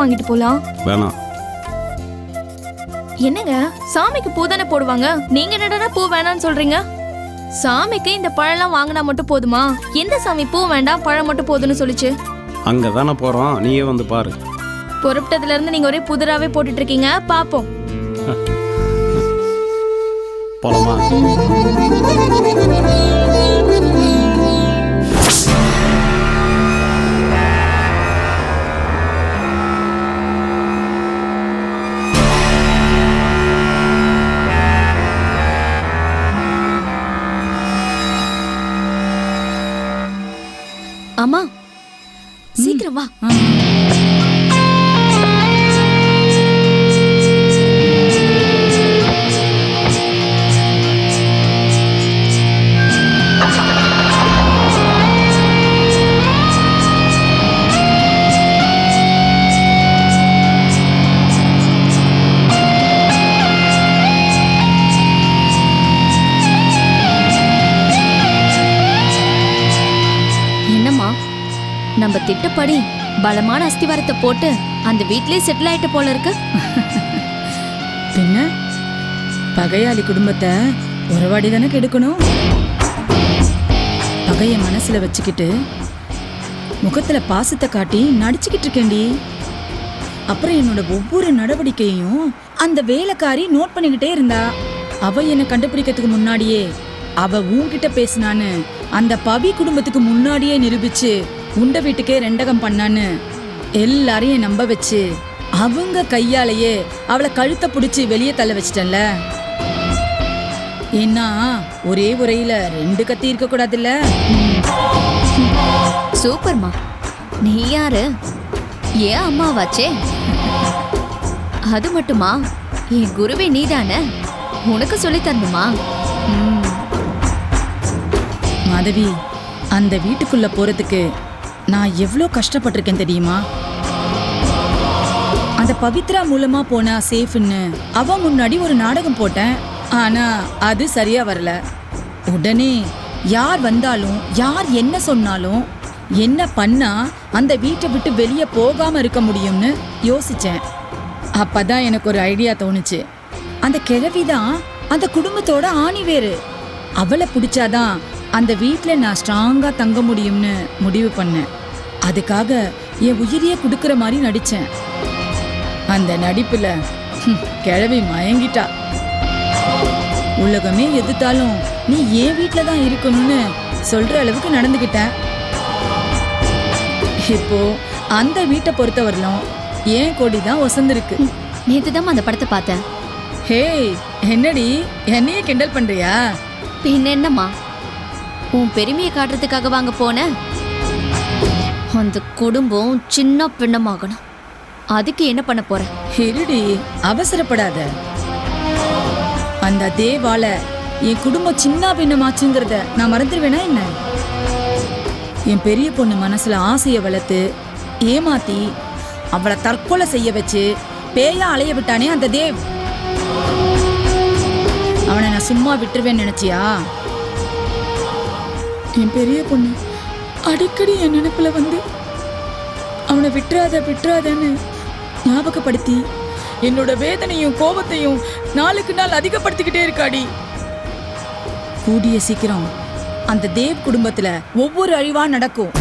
வாங்கிட்டு போலாம். வேணாம் என்னங்க? சாமிக்கு பூ தானே போடுவாங்க? நீங்க என்னடா பூ வேணாம்னு சொல்றீங்க? சாமிக்கு இந்த பழம்லாம் வாங்கினா மட்டும் போதுமா? எந்த சாமி பூ வேண்டாம் பழம் மட்டும் போதும்னு சொல்லுச்சு? அங்கே தானே போகிறோம் நீயே வந்து பாரு. பொறுப்பிட்டதுல இருந்து நீங்க ஒரே புதிராவே போட்டுட்டு இருக்கீங்க. பாப்போம். போலாமா? அம்மா சீக்கிரம் வா. திட்டப்படி பலமான அஸ்திவாரத்தை போட்டு அந்த வீட்லயே செட்டில் ஆயிட்ட போல இருக்கு. பின்ன? பகையாளி குடும்பத்தை உறவாடி தானே கெடுக்கணும்? பகைய மனசுல வச்சுக்கிட்டு முகத்துல பாசத்தை காட்டி நடிச்சுக்கிட்டு இருக்கேன்டி. அப்புறம் என்னோட ஒவ்வொரு நடவடிக்கையையும் அந்த வேலைக்காரி நோட் பண்ணிக்கிட்டே இருந்தா. அவ என்னை கண்டுபிடிக்கிறதுக்கு முன்னாடியே அவ உன்கிட்ட பேசினான்னு அந்த பவி குடும்பத்துக்கு முன்னாடியே நிரூபிச்சு உண்ட வீட்டுக்கே ரெண்டகம் பண்ணான்னு எல்லாரையும் நம்ப வச்சு அவங்க கையாலேயே அவளை கழுத்தை பிடிச்சி வெளியே தள்ள வச்சிட்டேன்ல. ஏன்னா ஒரே உரையில ரெண்டு கத்தி இருக்க கூடாதுல்ல? சூப்பர்மா. நீ யாரு? ஏன் அம்மாவாச்சே? அது மட்டுமா? என் குருவே நீதானே? உனக்கு சொல்லி தரணுமா. மாதவி அந்த வீட்டுக்குள்ள போறதுக்கு நான் எவ்வளோ கஷ்டப்பட்டிருக்கேன் தெரியுமா? அந்த பவித்ரா மூலமா போனா சேஃப்னு அவ முன்னாடி ஒரு நாடகம் போட்டேன். ஆனா அது சரியா வரல. உடனே யார் வந்தாலும் யார் என்ன சொன்னாலும் என்ன பண்ணா அந்த வீட்டை விட்டு வெளியே போகாம இருக்க முடியும்னு யோசிச்சேன். அப்பதான் எனக்கு ஒரு ஐடியா தோணுச்சு. அந்த கிழவி தான் அந்த குடும்பத்தோட ஆணி வேறு. அவளை பிடிச்சாதான் அந்த வீட்டில் நான் ஸ்ட்ராங்காக தங்க முடியும்னு முடிவு பண்ணேன். அதுக்காக என் உயிரியே கொடுக்கற மாதிரி நடிச்சேன். அந்த நடிப்புல கிழவி மயங்கிட்டா. உலகமே எதிர்த்தாலும் நீ என் வீட்ல தான் இருக்கணும்னு சொல்ற அளவுக்கு நடந்துக்கிட்டேன் இப்போ அந்த வீட்டை பொறுத்தவரையிலும் ஏன் கொடி தான் ஒசந்திருக்கு. நேத்து தான் அந்த படத்தை பார்த்தேன். ஹே என்னடி? என்னையே கிண்டல் பண்றியா? பின்ன என்னம்மா உன் பெருமையை காட்டுறதுக்காக வாங்க போன? அந்த குடும்பம் சின்ன பின்னமாகணும். அதுக்கு என்ன பண்ண போற? இருடி அவசரப்படாத. அந்த தேவால என் குடும்பம் சின்ன பின்னமாச்சுங்கிறத நான் மறந்துடுவேனா என்ன? என் பெரிய பொண்ணு மனசுல ஆசையை வளர்த்து ஏமாத்தி அவளை தற்கொலை செய்ய வச்சு பேயா அலைய விட்டானே அந்த தேவ். அவனை நான் சும்மா விட்டுருவேன்னு நினைச்சியா? என் பெரிய பொண்ணு அடிக்கடி என் நினைப்பில் வந்து அவனை விட்டுறாத விட்டுறாதன்னு ஞாபகப்படுத்தி என்னோட வேதனையும் கோபத்தையும் நாளுக்கு நாள் அதிகப்படுத்திக்கிட்டே இருக்காடி. கூடிய சீக்கிரம் அந்த தேவ் குடும்பத்துல ஒவ்வொரு அழிவா நடக்கும்.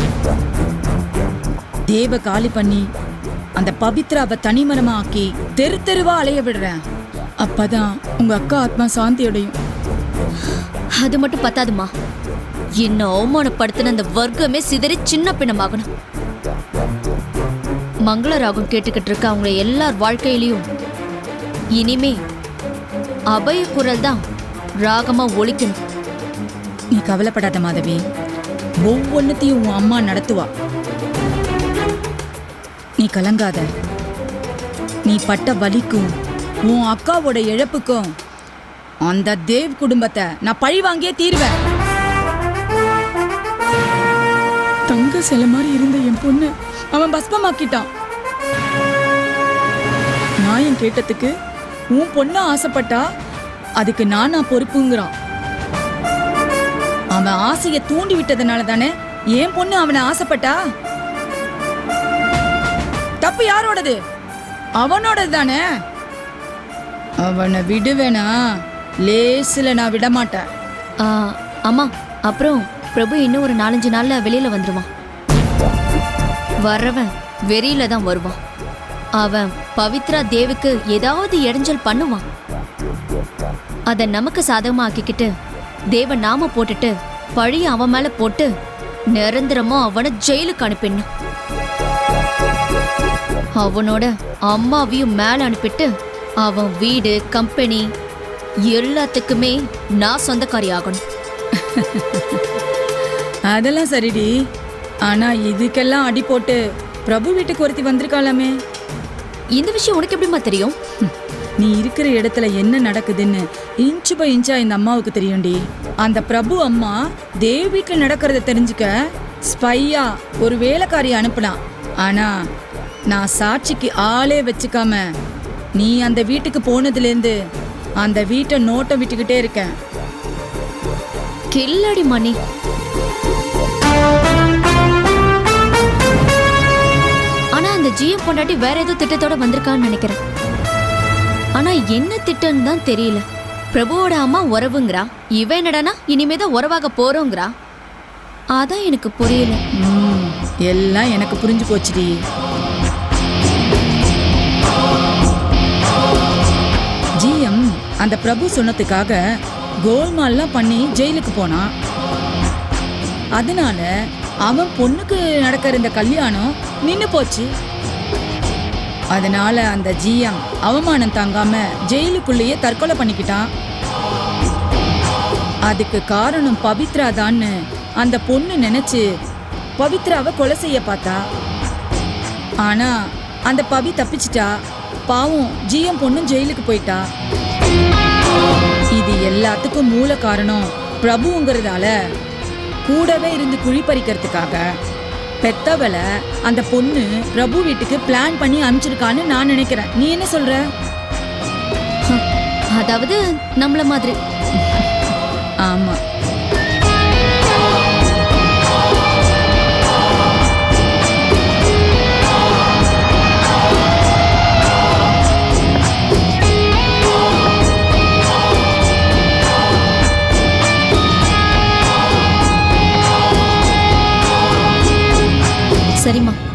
தேவ காலி பண்ணி அந்த பவித்ராவை தனிமரமா ஆக்கி தெரு தெருவா அலைய விடுறேன். அப்பதான் உங்க அக்கா ஆத்மா சாந்தி அடையும். அது மட்டும் பத்தாதுமா என்ன அவமானப்படுத்தின அந்த வர்க்கமே சிதறி சின்ன பின்னமாகணும். மங்கள ராகம் கேட்டுக்கிட்டு இருக்க அவங்க எல்லார் வாழ்க்கையிலையும். இனிமே அபய குரல் தான் ராகமா ஒழிக்கணும் நீ கவலைப்படாத மாதவி. ஒவ்வொன்னத்தையும் உன் அம்மா நடத்துவா. நீ கலங்காத. நீ பட்ட வலிக்கும் உன் அக்காவோட இழப்புக்கும் அந்த தேவ் குடும்பத்தை நான் பழி வாங்கியே தீருவேன். தங்க சில மாதிரி இருந்த என் பொண்ணு அவன் பஸ்பமாக்கிட்டான். நியாயம் கேட்டதுக்கு உன் பொண்ணு ஆசைப்பட்டா அதுக்கு நானா பொறுப்புங்கிறான். அவன் ஆசையை தூண்டி விட்டதுனால தானே என் பொண்ணு அவனை ஆசைப்பட்டா? தப்பு யாரோடது? அவனோடது தானே? அவனை விடுவேனா? லேசில் நான் விட மாட்டேன் ஆ, அம்மா அப்புறம்? பிரபு இன்னும் ஒரு நாலஞ்சு நாள்ல வெளியில வந்துருவான். வர்றவன் வெறியில தான் வருவான். அவன் பவித்ரா தேவுக்கு ஏதாவது இடைஞ்சல் பண்ணுவான். அதை நமக்கு சாதகமாக்கிக்கிட்டு தேவ நாம போட்டுட்டு பழிய அவன் மேல போட்டு நிரந்தரமா அவனை ஜெயிலுக்கு அனுப்பிடணும். அவனோட அம்மாவையும் மேல அனுப்பிட்டு அவன் வீடு கம்பெனி எல்லாத்துக்குமே நான் சொந்தக்காரி ஆகணும். அதெல்லாம் சரிடி. ஆனா இதுக்கெல்லாம் அடி போட்டு பிரபு வீட்டுக்கு ஒருத்தி வந்திருக்காளாமே. இந்த விஷயம் உனக்கு எப்படிம்மா தெரியும்? நீ இருக்கிற இடத்துல என்ன நடக்குதுன்னு இன்ச்சு பை இன்ச்சா இந்த அம்மாவுக்கு தெரியும்டி. அந்த பிரபு அம்மா தேவ் வீட்டுல நடக்கிறத தெரிஞ்சுக்க ஸ்பையா ஒரு வேலைக்காரி அனுப்புனான் ஆனா நான் சாட்சிக்கு ஆளே வச்சுக்காம நீ அந்த வீட்டுக்கு போனதுலேருந்து அந்த வீட்டை நோட்டம் விட்டுக்கிட்டே இருக்கேன். கில்லடி மணி. ஜிஎம் பொண்டாட்டி வேற ஏதோ திட்டத்தோட வந்திருக்கான்னு நினைக்கிறேன். ஆனா என்ன திட்டம்னு தான் தெரியல. பிரபுவோட அம்மா உறவுங்கிறா. இவ என்னடானா இனிமேதான் உறவாக போறோங்கிறா. அதான் எனக்கு புரியல. ம், எல்லாம் எனக்கு புரிஞ்சு போச்சுடி. ஜிஎம் அந்த பிரபு சொன்னதுக்காக கோல்மால்லாம் பண்ணி ஜெயிலுக்கு போனான் அதனால அவன் பொண்ணுக்கு நடக்கிற இந்த கல்யாணம் நின்று போச்சு. அதனால அந்த ஜியம் அவமானம் தாங்காம ஜெயிலுக்குள்ளேயே தற்கொலை பண்ணிக்கிட்டான் அதுக்கு காரணம் பவித்ரா தான்னு அந்த பொண்ணு நினைச்சு பவித்ராவை கொலை செய்ய பார்த்தா. ஆனா அந்த பவி தப்பிச்சிட்டா. பாவம் ஜிஎம் பொண்ணும் ஜெயிலுக்கு போயிட்டா. இது எல்லாத்துக்கும் மூல காரணம் பிரபுங்கிறதால கூடவே இருந்து குழி பறிக்கிறதுக்காக. பெத்தவளை அந்த பொண்ணு பிரபு வீட்டுக்கு பிளான் பண்ணி அனுப்பிச்சிருக்கான்னு நான் நினைக்கிறேன். நீ என்ன சொல்ற? அதாவது நம்மள மாதிரி. ஆமா.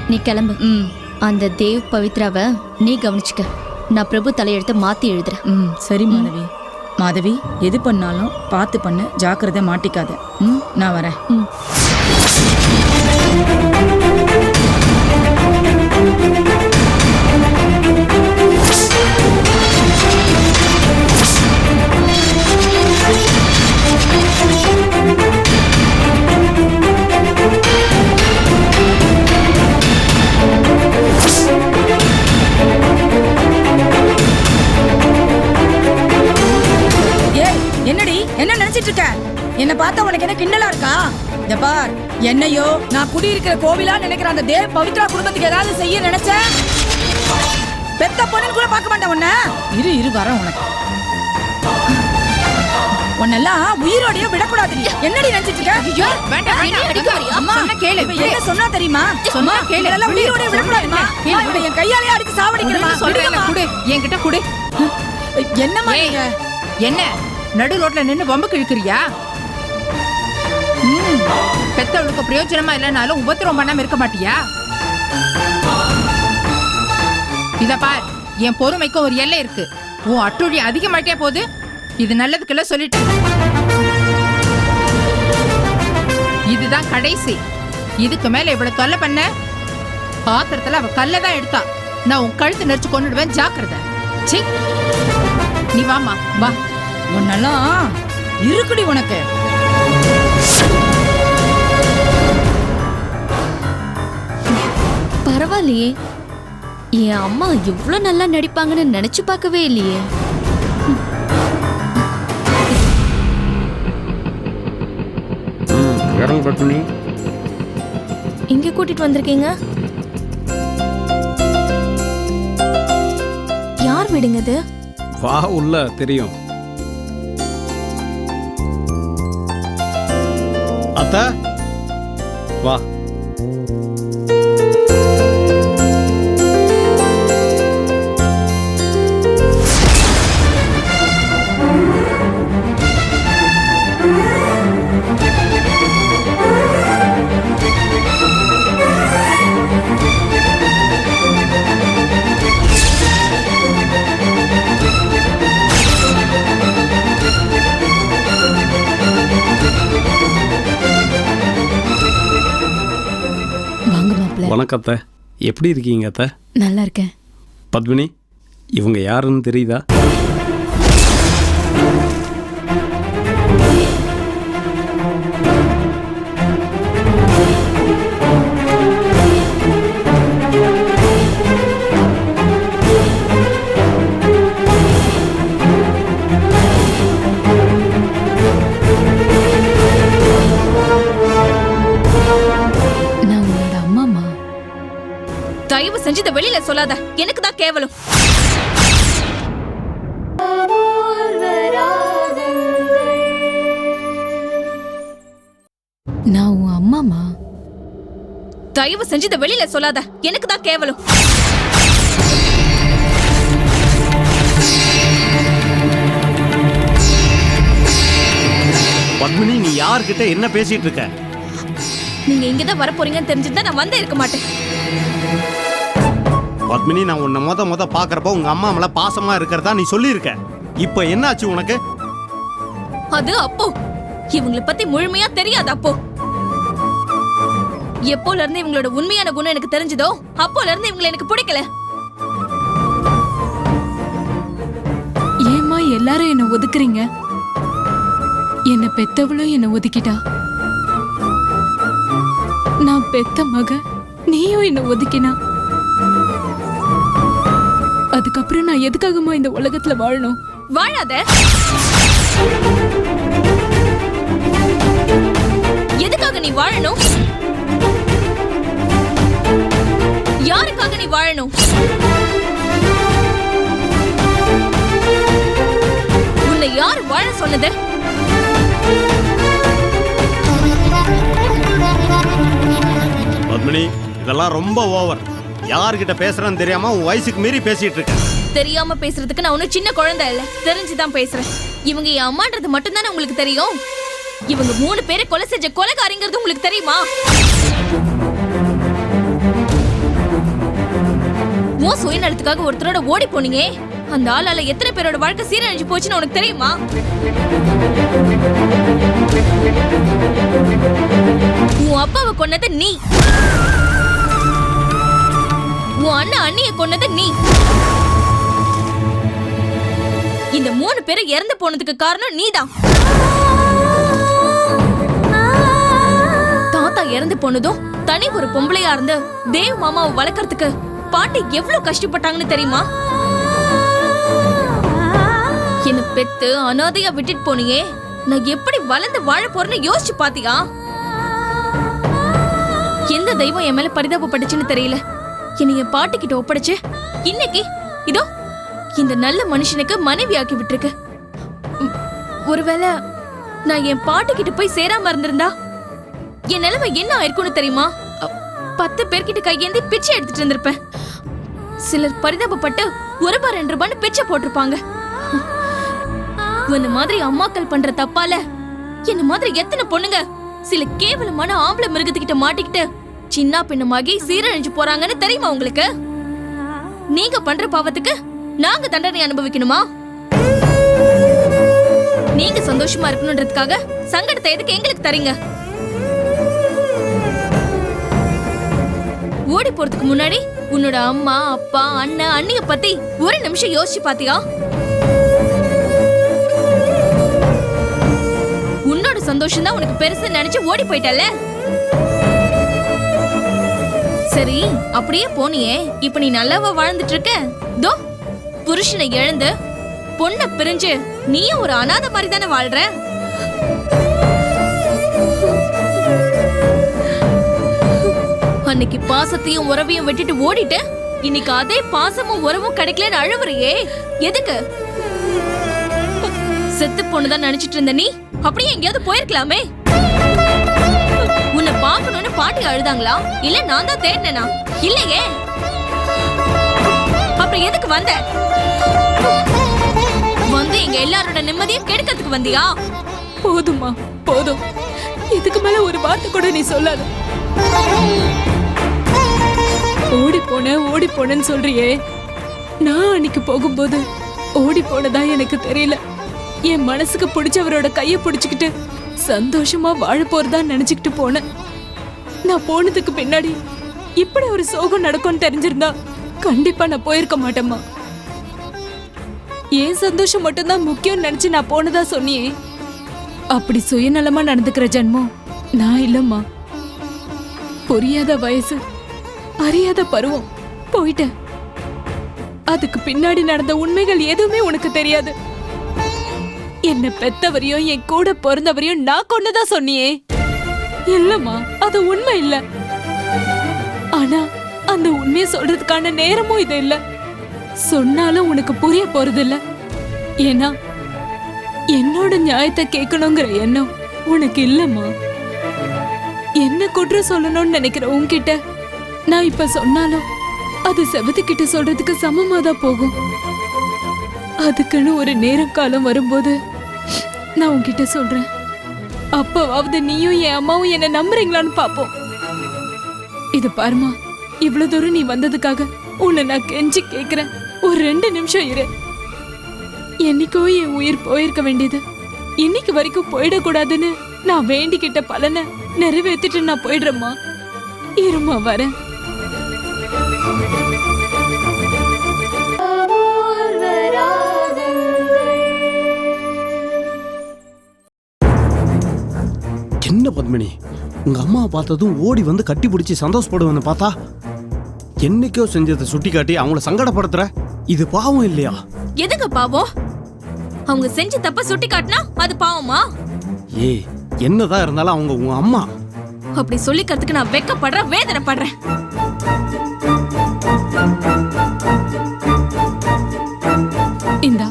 நீ கிளம்பு. ம். அந்த தேவ் பவித்ராவை நீ கவனிச்சுக்க. நான் பிரபு தலையெழுத்த மாத்தி எழுதுறேன். ம். சரி மாதவி. மாதவி எது பண்ணாலும் பார்த்து பண்ணு. ஜாக்கிரதை மாட்டிக்காத. ம் நான் வரேன். ம். ஏய் இந்த பார். என்னையோ நான் குடியிருக்கிற கோவிலா நினைக்கிற அந்த தேவ் பவித்ரா குடும்பத்துக்கு ஏதாவது செய்ய நினைச்ச? பெத்த பொண்ணுன்னு கூட பார்க்க மாட்டேன் உன்ன. இரு இரு வரேன் உனக்கு. உன்னெல்லாம் உயிரோடய விடக்கூடாது என்னடி நினைச்சிட்டு இருக்க? வேண்டாம் வேண்டாம். அம்மா. சொன்னா கேளு. என்ன சொன்னா தெரியுமா? சொன்னா கேளு. இதெல்லாம் உயிரோடய விடக்கூடாதுமா? என் கையாலே அடிச்சு சாவடிக்கிறமா சொல்றேன். குடு. என்கிட்ட குடு. என்னம்மா என்ன? நடு ரோட்ல நின்னு வம்புக்கு இழுக்கிறியா ம், பெத்தவளுக்கு பிரயோஜனமா இல்லைனாலும் உபத்திரம் பண்ணாம இருக்க மாட்டியா? இத பார் என் பொறுமைக்கு ஒரு எல்லை இருக்கு. உன் அட்டுழி அதிகமாட்டே போகுது இது நல்லதுக்குள்ள சொல்லிட்டு. இதுதான் கடைசி. இதுக்கு மேல இவ்வளவு தொல்லை பண்ண பாத்திரத்துல அவ கல்ல தான் எடுத்தா. நான் உன் கழுத்து நெரிச்சு கொண்டுடுவேன் ஜாக்கிரதை. சீ நீ வாமா வா. உன்னெல்லாம் இருக்குடி உனக்கு. பரவாயில்லையே. என் அம்மா இவ்வளோ நல்லா நடிப்பாங்கன்னு நினச்சி பார்க்கவே இல்லையே. இங்க கூட்டிட்டு வந்திருக்கீங்க? யார் வீடுங்க இது? வா உள்ள தெரியும். அத்தா வா. அத்தை எப்படி இருக்கீங்க அத்தை? நல்லா இருக்கேன். பத்மினி இவங்க யாருன்னு தெரியுதா? தயவு செஞ்சு இதை வெளியில சொல்லாத. எனக்கு தான் கேவலம். நான் உன் அம்மாமா தயவு செஞ்சு இதை வெளியில சொல்லாத. எனக்கு தான் கேவலம். பத்மினி நீ யார்கிட்ட என்ன பேசிட்டு இருக்க? நீங்க இங்கதான் வர போறீங்கன்னு தெரிஞ்சிருந்தா நான் வந்தே இருக்க மாட்டேன். பத்மினி நான் உன்னை மொத மொத பாக்குறப்ப உங்க அம்மா மேல பாசமா இருக்கிறதா நீ சொல்லியிருக்க. இப்போ என்னாச்சு உனக்கு? அது அப்போ. இவங்கள பத்தி முழுமையா தெரியாது அப்போ. எப்போல இருந்து இவங்களோட உண்மையான குணம் எனக்கு தெரிஞ்சதோ அப்போல இருந்து இவங்களை எனக்கு பிடிக்கல. ஏம்மா எல்லாரும் என்ன ஒதுக்குறீங்க? என்ன பெத்தவளும் என்ன ஒதுக்கிட்டா? நான் பெத்த மக நீயும் என்ன ஒதுக்கினா? அதுக்கப்புறம் நான் எதுக்காகமா இந்த உலகத்துல வாழணும்? வாழாத. எதுக்காக நீ வாழணும்? யாருக்காக நீ வாழணும்? உன்னை யார் வாழ சொன்னது? பத்மினி இதெல்லாம் ரொம்ப ஓவர். யார்கிட்ட பேசுறேன்னு தெரியாம உன் வயசுக்கு மீறி பேசிட்டு இருக்க தெரியாம பேசுறதுக்கு நான் ஒன்னும் சின்ன குழந்தை இல்ல. தெரிஞ்சுதான் பேசுறேன். இவங்க என் அம்மான்றது மட்டும்தானே உங்களுக்கு தெரியும்? இவங்க மூணு பேரை கொலை செஞ்ச கொலைகாரிங்கிறது உங்களுக்கு தெரியுமா? உன் சுயநலத்துக்காக ஒருத்தரோட ஓடி போனீங்க. அந்த ஆளால எத்தனை பேரோட வாழ்க்கை சீரழிஞ்சு போச்சுன்னு உனக்கு தெரியுமா? உன் அப்பாவை கொன்னது நீ. உன் அண்ணன் அண்ணிய கொன்னது நீ. இந்த மூணு பேரும் இறந்து போனதுக்கு காரணம் நீதான். தாத்தா இறந்து போனதும் தனி ஒரு பொம்பளையா இருந்து தேவ் மாமாவை வளர்க்கறதுக்கு பாட்டி எவ்வளவு கஷ்டப்பட்டாங்கன்னு தெரியுமா? என்ன பெத்து அனாதையா விட்டுட்டு போனியே. நான் எப்படி வளர்ந்து வாழ போறேன்னு யோசிச்சு பாத்தியா? எந்த தெய்வம் என் மேல பரிதாபப்பட்டுச்சுன்னு தெரியல. என்னை என் பாட்டு கிட்ட ஒப்படைச்சு இன்னைக்கு இதோ இந்த நல்ல மனுஷனுக்கு மனைவி ஆக்கி விட்டுருக்கு. ஒருவேளை நான் என் பாட்டு கிட்ட போய் சேராம இருந்திருந்தா என் நிலைமை என்ன ஆயிருக்கும்னு தெரியுமா? பத்து பேர்கிட்ட கையேந்தி பிச்சை எடுத்துட்டு இருந்திருப்பேன். சிலர் பரிதாபப்பட்டு ஒரு ரூபாய் ரெண்டு ரூபான்னு பிச்சை போட்டிருப்பாங்க. உன்ன மாதிரி அம்மாக்கள் பண்ற தப்பால என்ன மாதிரி எத்தனை பொண்ணுங்க சில கேவலமான ஆம்பளை மிருகத்துக்கிட்ட மாட்டிக்கிட்டு சின்ன பின்னமாகி சீரழிஞ்சு போறாங்கன்னு தெரியுமா உங்களுக்கு? நீங்க பண்ற பாவத்துக்கு நாங்க தண்டனை அனுபவிக்கணுமா? நீங்க சந்தோஷமா இருக்கணுன்றதுக்காக சங்கடத்தை எதுக்கு எங்களுக்கு தரீங்க? ஓடி போறதுக்கு முன்னாடி உன்னோட அம்மா அப்பா அண்ணன் அண்ணிய பத்தி ஒரு நிமிஷம் யோசிச்சு பாத்தியா? உன்னோட சந்தோஷம் தான் உனக்கு பெருசு நினைச்சு ஓடி போயிட்டல சரி அப்படியே போனியே. இப்ப நீ நல்லாவா வாழ்ந்துட்டு இருக்க தோ புருஷனை எழுந்து பொண்ணை பிரிஞ்சு நீயும் ஒரு அனாதை மாதிரி தானே வாழ்ற? அன்னைக்கு பாசத்தையும் உறவையும் விட்டுட்டு ஓடிட்டு இன்னைக்கு அதே பாசமும் உறவும் கிடைக்கலன்னு அழுவுறியே. எதுக்கு? செத்து பொண்ணுதான் நினைச்சிட்டு இருந்த நீ? அப்படியே எங்கேயாவது போயிருக்கலாமே. உன்னை பார்க்கணும்னு பாட்டி அழுதாங்களா? இல்ல நான் தான் தேடினா இல்லையே. அப்புறம் எதுக்கு வந்த? வந்து எங்க எல்லாரோட நிம்மதியும் கெடுக்கிறதுக்கு வந்தியா? போதும்மா போதும். இதுக்கு மேல ஒரு வார்த்தை கூட நீ சொல்லாத. ஓடி போன ஓடி போனேன்னு சொல்றியே. நான் அன்னைக்கு போகும்போது ஓடி போனதா எனக்கு தெரியல. என் மனசுக்கு பிடிச்சவரோட கையை பிடிச்சுக்கிட்டு சந்தோஷமா வாழ போறதா நினைச்சுக்கிட்டு போனேன். நான் போனதுக்கு பின்னாடி இப்படி ஒரு சோகம் நடக்கும்னு தெரிஞ்சிருந்தா கண்டிப்பா நான் போயிருக்க மாட்டேம்மா. ஏன் சந்தோஷம் மட்டும்தான் முக்கியம்னு நினைச்சு நான் போனதா சொன்னியே? அப்படி சுயநலமா நடந்துக்கிற ஜென்மம் நான் இல்லம்மா. புரியாத வயசு அறியாத பருவம் போயிட்டேன். அதுக்கு பின்னாடி நடந்த உண்மைகள் எதுவுமே உனக்கு தெரியாது. என்ன பெத்தவரையும் என் கூட பிறந்தவரையும் நான் கொன்னதா சொன்னியே. இல்லம்மா அது உண்மை இல்ல. ஆனா அந்த உண்மையை சொல்றதுக்கான நேரமும் இது இல்ல. சொன்னாலும் உனக்கு புரிய போறது இல்ல. ஏன்னா என்னோட நியாயத்தை கேட்கணுங்கிற எண்ணம் உனக்கு இல்லம்மா. என்ன குற்றம் சொல்லணும்னு நினைக்கிற உன்கிட்ட நான் இப்ப சொன்னாலும் அது செவத்துக்கிட்ட சொல்றதுக்கு சமமாதான் போகும். அதுக்குன்னு ஒரு நேரம் காலம் வரும்போது நான் உன்கிட்ட சொல்றேன். அப்பாவது நீயும் என் அம்மாவும் என்ன நம்புறீங்களான்னு பாப்போம் இது பாருமா இவ்வளவு தூரம் நீ வந்ததுக்காக உன்னை நான் கெஞ்சி கேக்குறேன். ஒரு ரெண்டு நிமிஷம் இரு. என்னைக்கோ என் உயிர் போயிருக்க வேண்டியது. இன்னைக்கு வரைக்கும் போயிடக்கூடாதுன்னு நான் வேண்டிக்கிட்ட பலனை நிறைவேற்றிட்டு நான் போயிடுறேம்மா. இருமா வரேன். என்ன பத்மினி? உங்க அம்மா பார்த்ததும் ஓடி வந்து கட்டி பிடிச்சி சந்தோஷப்படுவேன்னு பார்த்தா? என்னைக்கோ செஞ்சதை சுட்டி காட்டி அவங்கள சங்கடப்படுத்துற? இது பாவம் இல்லையா? எதுக்கு பாவம்? அவங்க செஞ்ச தப்ப சுட்டி காட்டினா அது பாவமா? ஏய் என்னதான் இருந்தாலும் அவங்க உங்க அம்மா. அப்படி சொல்லிக்கிறதுக்கு நான் வெக்கப்படுறேன் வேதனைப்படுறேன். இந்தா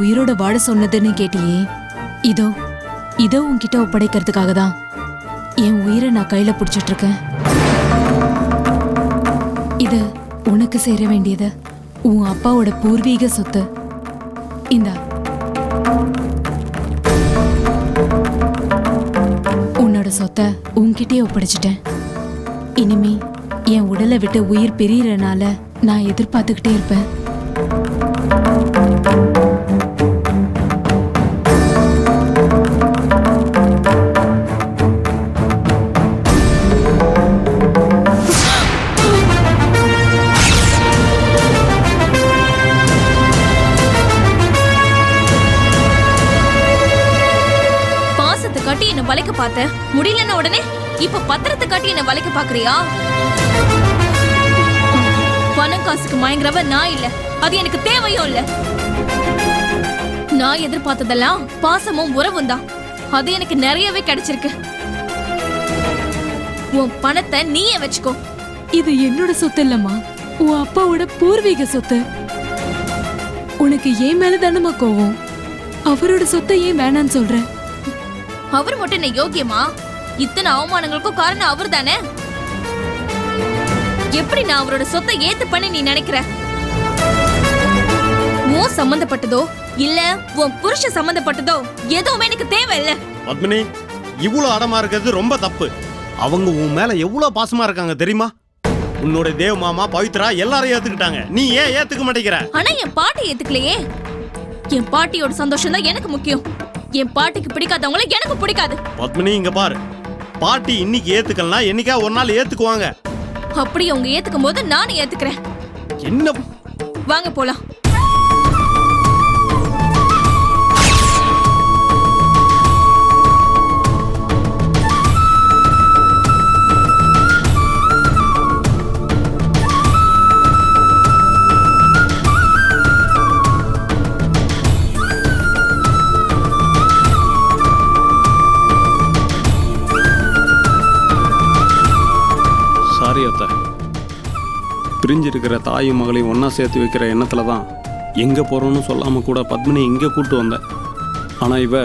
உயிரோட வாழ சொன்னதுன்னு கேட்டியே. இதோ இதோ உன்கிட்ட ஒப்படைக்கிறதுக்காக தான் என் உயிரை நான் கையில பிடிச்சிட்டு இருக்கேன் இது உனக்கு சேர வேண்டியது. உன் அப்பாவோட பூர்வீக சொத்து. இந்தா. உன்னோட சொத்தை உன்கிட்டயே ஒப்படைச்சிட்டேன். இனிமே என் உடலை விட்டு உயிர் பிரியறனால நான் எதிர்பார்த்துக்கிட்டே இருப்பேன். பார்த்த முடியலன்னா உடனே இப்ப பத்திரத்தை காட்டி என்ன வளைக்க பாக்குறியா பணம் காசுக்கு மயங்குறவ நான் இல்ல. அது எனக்கு தேவையும் இல்ல. நான் எதிர்பார்த்ததெல்லாம் பாசமும் உறவும் தான். அது எனக்கு நிறையவே கிடைச்சிருக்கு. உன் பணத்தை நீயே வச்சுக்கோ. இது என்னோட சொத்து இல்லம்மா. உன் அப்பாவோட பூர்வீக சொத்து. உனக்கு ஏன் மேல தானமா கோவம். அவரோட சொத்தை ஏன் வேணான்னு சொல்றேன் அவர் மட்டும் என்ன யோக்கியமா? இத்தனை அவமானங்களுக்கும் காரணம் அவர் தானே எப்படி நான் அவரோட சொத்தை ஏத்து பண்ணி நீ நினைக்கிற? உன் சம்பந்தப்பட்டதோ? இல்ல உன் புருஷ சம்பந்தப்பட்டதோ? எதுவுமே எனக்கு தேவையில்ல. பத்மினி இவ்வளோ அடமா இருக்கிறது ரொம்ப தப்பு. அவங்க உன் மேல எவ்வளவு பாசமா இருக்காங்க தெரியுமா? உன்னோட தேவ மாமா பவித்ரா எல்லாரும் ஏத்துக்கிட்டாங்க. நீ ஏன் ஏத்துக்க மாட்டேங்கிற? ஆனா என் பாட்டி ஏத்துக்கலையே. என் பாட்டியோட சந்தோஷம் தான் எனக்கு முக்கியம். என் பாட்டிக்கு பிடிக்காதவங்கள எனக்கு பிடிக்காது. பத்மினி இங்க பாரு. பாட்டி இன்னைக்கு ஏத்துக்கலாம் என்னைக்கா ஒரு நாள் ஏத்துக்குவாங்க? அப்படி அவங்க ஏத்துக்கும் போது நானும் ஏத்துக்கிறேன். என்ன? வாங்க போலாம். காரியத்தை. பிரிஞ்சிருக்கிற தாயும் மகளையும் ஒன்றா சேர்த்து வைக்கிற எண்ணத்துல தான் எங்கே போகிறோன்னு சொல்லாமல் கூட பத்மினி இங்கே கூப்பிட்டு வந்தேன் ஆனா இவ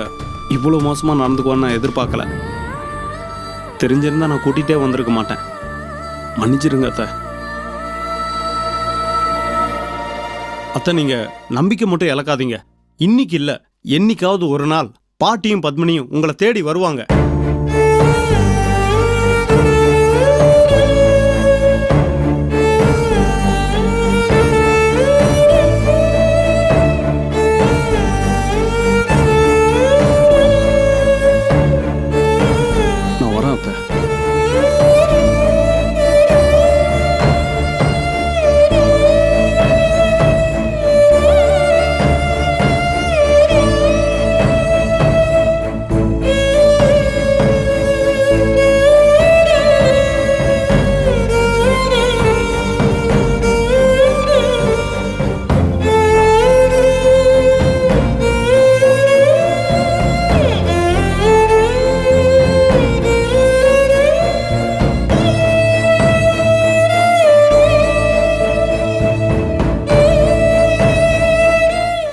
இவ்வளோ மோசமா நடந்துக்குவான்னு நான் எதிர்பார்க்கல. தெரிஞ்சிருந்தா நான் கூட்டிகிட்டே வந்திருக்க மாட்டேன். மன்னிச்சிருங்க அத்தை. அத்தை நீங்க நம்பிக்கை மட்டும் இழக்காதீங்க. இன்னைக்கு இல்ல என்னைக்காவது ஒரு நாள் பாட்டியும் பத்மினியும் உங்களை தேடி வருவாங்க.